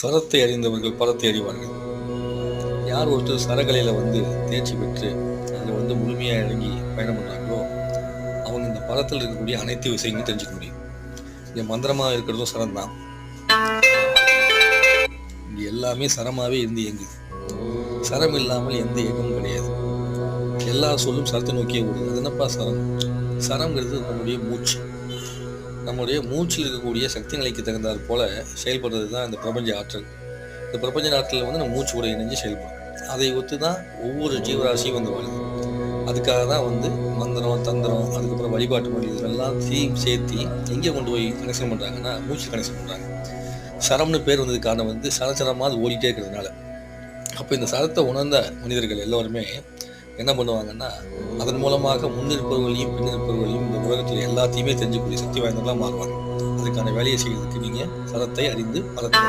சரத்தை அறிந்தவர்கள் பலத்தை அறிவார்கள். யார் ஒருத்தர் சரகலையில் வந்து தேர்ச்சி பெற்று அதில் வந்து முழுமையாக இறங்கி பயணம் பண்ணுறாங்களோ அவங்க இந்த படத்தில் இருக்கக்கூடிய அனைத்து விஷயங்களும் தெரிஞ்சுக்க முடியும். இங்கே மந்திரமாக இருக்கிறதும் சரம் தான் இங்கே எல்லாமே சரமாகவே இருந்து இயங்குது. சரம் இல்லாமல் எந்த இயக்கமும் கிடையாது. எல்லா சொல்லும் சரத்தை நோக்கியே ஓடுது. அது என்னப்பா சரம்? சரம்ங்கிறது நம்முடைய மூச்சு. நம்முடைய மூச்சில் இருக்கக்கூடிய சக்தி நிலைக்கு தகுந்தாற் போல செயல்படுறது தான் இந்த பிரபஞ்ச ஆற்றல். இந்த பிரபஞ்ச ஆற்றல் வந்து நம்ம மூச்சு உடைய இணைஞ்சு செயல்படும். அதை ஒத்து தான் ஒவ்வொரு ஜீவராசியும் வந்து வாழுது. அதுக்காக தான் வந்து மந்திரம் தந்திரம் அதுக்கப்புறம் வழிபாட்டு மொழி தீம் சேர்த்தி எங்கே கொண்டு போய் கனெக்ஷன் பண்ணுறாங்கன்னா மூச்சு கனெக்ஷன் பண்ணுறாங்க சரம்னு பேர் வந்தது காரணம் வந்து சரசரமாக அது ஓடிட்டே இருக்கிறதுனால. அப்போ இந்த சரத்தை உணர்ந்த மனிதர்கள் எல்லோருமே என்ன பண்ணுவாங்கன்னா அதன் மூலமாக முன்னிருப்பவர்களையும் பின்னிருப்பவர்களையும் இந்த உலகத்தில் எல்லாத்தையுமே தெரிஞ்சுக்கூடிய சக்தி வாய்ந்தவர்களாக மாறுவாங்க. அதுக்கான வேலையை செய்வதற்கு நீங்கள் சரத்தை அறிந்து பலத்தை